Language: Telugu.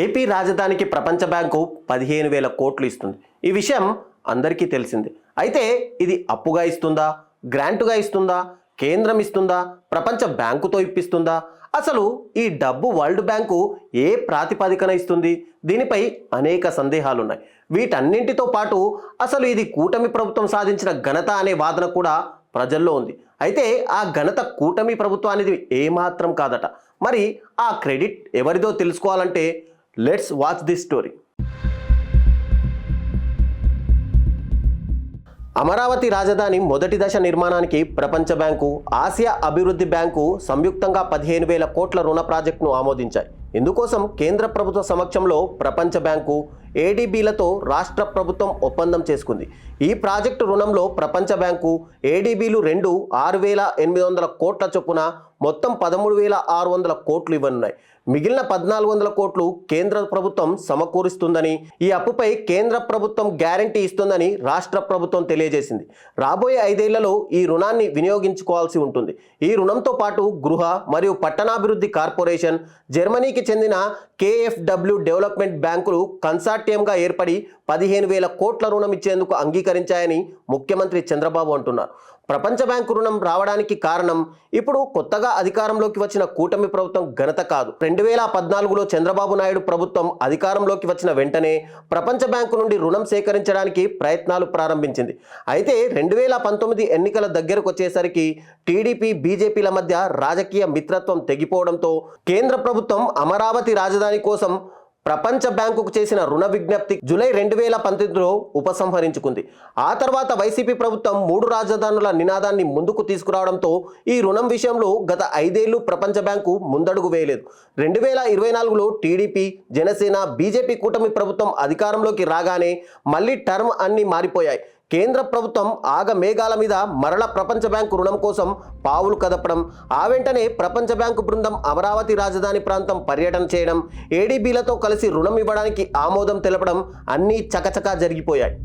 ఏపీ రాజధానికి ప్రపంచ బ్యాంకు పదిహేను వేల కోట్లు ఇస్తుంది. ఈ విషయం అందరికీ తెలిసింది. అయితే ఇది అప్పుగా ఇస్తుందా? గ్రాంటుగా ఇస్తుందా? కేంద్రం ఇస్తుందా? ప్రపంచ బ్యాంకుతో ఇప్పిస్తుందా? అసలు ఈ డబ్బు వరల్డ్ బ్యాంకు ఏ ప్రాతిపదికన ఇస్తుంది? దీనిపై అనేక సందేహాలు ఉన్నాయి వీటన్నింటితో పాటు అసలు ఇది కూటమి ప్రభుత్వం సాధించిన ఘనత అనే వాదన కూడా ప్రజల్లో ఉంది. అయితే ఆ ఘనత కూటమి ప్రభుత్వానికి ఏమాత్రం కాదట. మరి ఆ క్రెడిట్ ఎవరిదో తెలుసుకోవాలంటే let's watch this story. Amaravati రాజధాని మొదటి దశ నిర్మాణానికి ప్రపంచ బ్యాంకు ఆసియా అభివృద్ధి బ్యాంకు సంయుక్తంగా పదిహేను వేల కోట్ల రుణ ప్రాజెక్టును ఆమోదించాయి. ఇందుకోసం కేంద్ర ప్రభుత్వ సమక్షంలో ప్రపంచ బ్యాంకు ఏడీబీలతో రాష్ట్ర ప్రభుత్వం ఒప్పందం చేసుకుంది. ఈ ప్రాజెక్టు రుణంలో ప్రపంచ బ్యాంకు ఏడీబీలు రెండు ఆరు వేల ఎనిమిది వందల కోట్ల చొప్పున మొత్తం పదమూడు వేల ఆరు వందల కోట్లు ఇవ్వనున్నాయి. మిగిలిన పద్నాలుగు వందల కోట్లు కేంద్ర ప్రభుత్వం సమకూరుస్తుందని ఈ అప్పుపై కేంద్ర ప్రభుత్వం గ్యారంటీ ఇస్తుందని రాష్ట్ర ప్రభుత్వం తెలియజేసింది. రాబోయే ఐదేళ్ళలో ఈ రుణాన్ని వినియోగించుకోవాల్సి ఉంటుంది. ఈ రుణంతో పాటు గృహ మరియు పట్టణాభివృద్ధి కార్పొరేషన్ జర్మనీకి చెందిన కేఎఫ్డబ్ల్యూ డెవలప్మెంట్ బ్యాంకులు కన్సార్టియంగా ఏర్పడి పదిహేను వేల కోట్ల రుణం ఇచ్చేందుకు అంగీకరించాయని ముఖ్యమంత్రి చంద్రబాబు అంటున్నారు. ప్రపంచ బ్యాంకు రుణం రావడానికి కారణం ఇప్పుడు కొత్తగా అధికారంలోకి వచ్చిన కూటమి ప్రభుత్వం ఘనత కాదు. రెండు వేల పద్నాలుగులో చంద్రబాబు నాయుడు ప్రభుత్వం అధికారంలోకి వచ్చిన వెంటనే ప్రపంచ బ్యాంకు నుండి రుణం సేకరించడానికి ప్రయత్నాలు ప్రారంభించింది. అయితే రెండు వేల పంతొమ్మిది ఎన్నికల దగ్గరకు వచ్చేసరికి టీడీపీ బీజేపీల మధ్య రాజకీయ మిత్రత్వం తెగిపోవడంతో కేంద్ర ప్రభుత్వం అమరావతి రాజధాని కోసం ప్రపంచ బ్యాంకుకు చేసిన రుణ విజ్ఞప్తి జూలై రెండు వేల పంతొమ్మిదిలో ఉపసంహరించుకుంది. ఆ తర్వాత వైసీపీ ప్రభుత్వం మూడు రాజధానుల నినాదాన్ని ముందుకు తీసుకురావడంతో ఈ రుణం విషయంలో గత ఐదేళ్ళు ప్రపంచ బ్యాంకు ముందడుగు వేయలేదు. రెండు వేల ఇరవై నాలుగులో టీడీపీ జనసేన బీజేపీ కూటమి ప్రభుత్వం అధికారంలోకి రాగానే మళ్ళీ టర్మ్ అన్ని మారిపోయాయి. కేంద్ర ప్రభుత్వం ఆగ మేఘాల మీద మరల ప్రపంచ బ్యాంకు రుణం కోసం పావులు కదపడం ఆ వెంటనే ప్రపంచ బ్యాంకు బృందం అమరావతి రాజధాని ప్రాంతం పర్యటన చేయడం ఏడీబీలతో కలిసి రుణం ఇవ్వడానికి ఆమోదం తెలపడం అన్నీ చకచకా జరిగిపోయాయి.